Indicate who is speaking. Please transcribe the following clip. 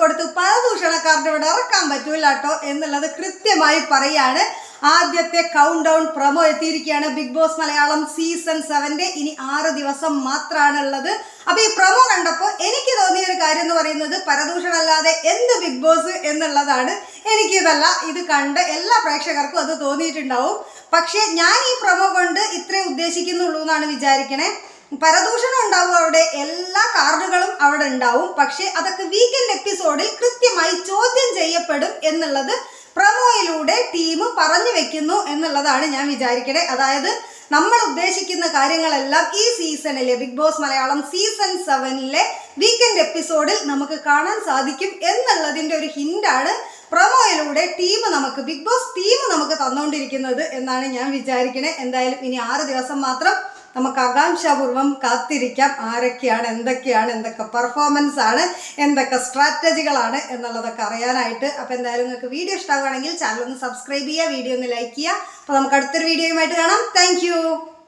Speaker 1: Card ഇവിടെ ഇറക്കാൻ പറ്റൂല കേട്ടോ എന്നുള്ളത് കൃത്യമായി പറയാണ്. ആദ്യത്തെ കൗണ്ട് ഡൗൺ പ്രൊമോ എത്തിയിരിക്കുകയാണ് ബിഗ് ബോസ് മലയാളം സീസൺ സെവന്റെ ഇനി ആറ് ദിവസം മാത്രമാണ് അപ്പോൾ അപ്പൊ ഈ പ്രൊമോ കണ്ടപ്പോൾ എനിക്ക് തോന്നിയ ഒരു കാര്യം എന്ന് പറയുന്നത് പരദൂഷണല്ലാതെ എന്ത് ബിഗ് ബോസ് എന്നുള്ളതാണ്. എനിക്കിതല്ല ഇത് കണ്ട് എല്ലാ പ്രേക്ഷകർക്കും അത് തോന്നിയിട്ടുണ്ടാവും. പക്ഷേ ഞാൻ ഈ പ്രൊമോ കൊണ്ട് ഇത്രേ ഉദ്ദേശിക്കുന്നുള്ളൂ എന്നാണ് വിചാരിക്കണേ. പരദൂഷണം ഉണ്ടാവും അവിടെ എല്ലാ കാർഡുകളും അവിടെ ഉണ്ടാവും. പക്ഷേ അതൊക്കെ വീക്കെൻഡ് എപ്പിസോഡിൽ കൃത്യമായി ചോദ്യം ചെയ്യപ്പെടും എന്നുള്ളത് പ്രമോയിലൂടെ ടീം പറഞ്ഞു വെക്കുന്നു എന്നുള്ളതാണ് ഞാൻ വിചാരിക്കണേ. അതായത് നമ്മൾ ഉദ്ദേശിക്കുന്ന കാര്യങ്ങളെല്ലാം ഈ സീസണിലെ ബിഗ് ബോസ് മലയാളം സീസൺ സെവനിലെ വീക്കെൻഡ് എപ്പിസോഡിൽ നമുക്ക് കാണാൻ സാധിക്കും എന്നുള്ളതിന്റെ ഒരു ഹിന്റാണ് പ്രൊമോയിലൂടെ ടീം നമുക്ക് ബിഗ് ബോസ് ടീം നമുക്ക് തന്നുകൊണ്ടിരിക്കുന്നത് എന്നാണ് ഞാൻ വിചാരിക്കണേ. എന്തായാലും ഇനി ആറ് ദിവസം മാത്രം നമുക്ക് ആകാംക്ഷാപൂർവം കാത്തിരിക്കാം. ആരൊക്കെയാണ് എന്തൊക്കെയാണ് എന്തൊക്കെ പെർഫോമൻസ് ആണ് എന്തൊക്കെ സ്ട്രാറ്റജികളാണ് എന്നുള്ളതൊക്കെ അറിയാനായിട്ട്. അപ്പോൾ എന്തായാലും നിങ്ങൾക്ക് വീഡിയോ ഇഷ്ടമാവുകയാണെങ്കിൽ ചാനൽ ഒന്ന് സബ്സ്ക്രൈബ് ചെയ്യുക വീഡിയോ ഒന്ന് ലൈക്ക് ചെയ്യുക. അപ്പോൾ നമുക്ക് അടുത്തൊരു വീഡിയോയുമായിട്ട് കാണാം. താങ്ക്